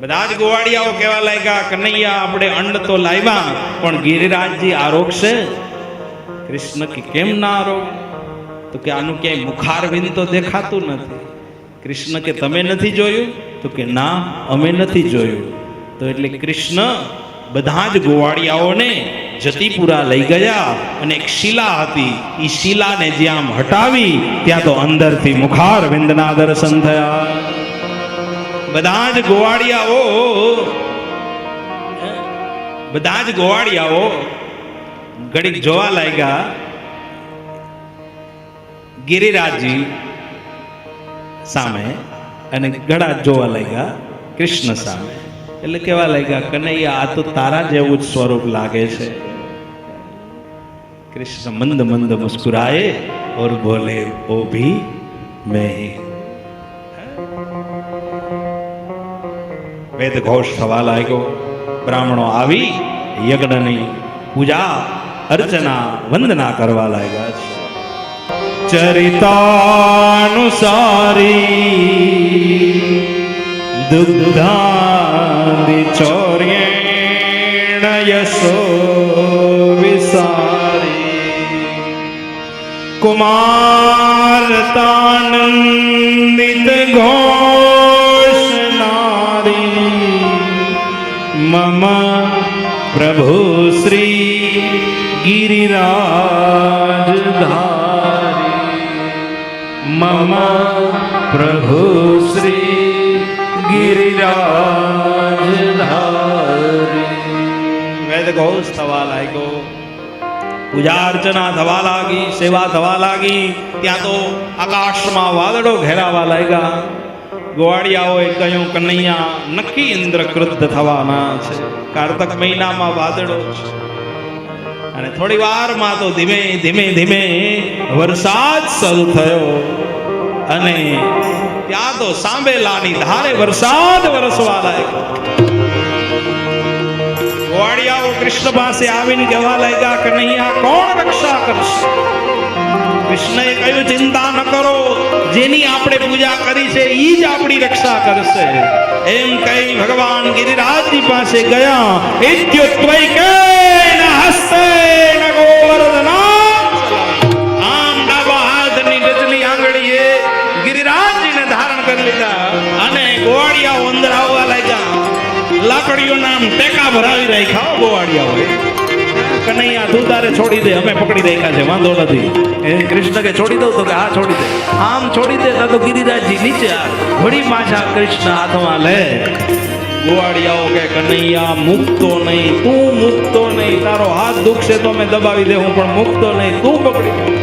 બધા જ ગોવાળિયાઓ કહેવા લાગ્યા કનૈયા, આપણે અંડ તો લાવ્યા, પણ ગિરિરાજજી આરોગશે. કૃષ્ણ કે, કેમ ના આરોગ? તો કે, આનું ક્યાંય મુખારવિંદ તો દેખાતું નથી. કૃષ્ણ કે, તમે નથી જોયું? તો કે, ના, અમે નથી જોયું. તો એટલે કૃષ્ણ બધા જ ગોવાળિયાઓને જતીપુરા લઈ ગયા અને એક શિલા હતી. એ શિલાને જ્યાં હટાવી, ત્યાં તો અંદરથી મુખારવિંદના દર્શન થયા. બધા જ ગોવાળિયાઓ. બધા જ ગોવાળિયાઓ ઘડીક જોવા લાગ્યા. ગિરિરાજી સામે અને ગળા જોવા લાગ્યા, કૃષ્ણ સામે. એટલે કેવા લાગ્યા, કનૈયા, આ તો તારા જેવું જ સ્વરૂપ લાગે છે. કૃષ્ણ મંદ મંદ મુસ્કુરાએ ઓર બોલે, ઓ ભી મેં ही વેદ ઘોષ થવા લાગ્યો. બ્રાહ્મણો આવી યજ્ઞની પૂજા, અર્ચના, વંદના કરવા લાગ્યા છે. ચરિતાનુસારી દુગ્ધાદિ ચોર્યેણ યશો વિસારી. કુમારતાનંદિત ઘોષનારી મમ પ્રભુ શ્રી ગિરિરાજધારી મમ પ્રભુ શ્રી ગિરિરાજધારી વેદ ઘોષ થવા લાગ્યો પૂજા અર્ચના થવા લાગી સેવા થવા લાગી ત્યાં તો આકાશમાં વાદળો ઘેરાવા લાગ્યા ગોવાળિયાઓએ કહ્યું કનૈયા નક્કી ઇન્દ્ર ક્રુદ્ધ થવાના છે. કારતક મહિનામાં વાદળો અને થોડી વારમાં તો ધીમે ધીમે ધીમે વરસાદ શરૂ થયો. અને ત્યાં તો સાંભેલાની ધારે વરસાદ વરસવા લાગ્યો. ગોવાળિયાઓ કૃષ્ણ પાસે આવીને કહેવા લાગ્યા, કનૈયા, કોણ રક્ષા કરશે? કૃષ્ણએ કહ્યું, ચિંતા ન કરો. જેની આપણે પૂજા કરી છે, ઈ જ આપણી રક્ષા કરશે. એમ કહી ભગવાન ગિરિરાજની પાસે ગયા. ઇત્યુત્વૈકેન હસ્તેન ગોવર્ધના. આમ ડાબા હાથની ટચલી આંગળીએ ગિરિરાજજીને ધારણ કરી લીધા અને ગોવાળિયાઓ અંદર આવવા લાગ્યા. લાકડીઓ નામ ટેકા ભરાવી રાખ્યા. ગોવાડિયા ગોવાળિયાઓએ કનૈયા તું તારે છોડી દે અમે પકડી રાખ્યા છે વાંધો નથી. એ કૃષ્ણ કે છોડી દઉં તો કે હા છોડી દે. આમ છોડી દે તો ગિરિરાજજી નીચે આ વળી પાછા કૃષ્ણ હાથમાં લે. ગોવાળિયાઓ કે કનૈયા મુકતો નહીં તું મુકતો નહીં તારો હાથ દુખશે તો મેં દબાવી દે હું પણ મુકતો નહીં તું પકડી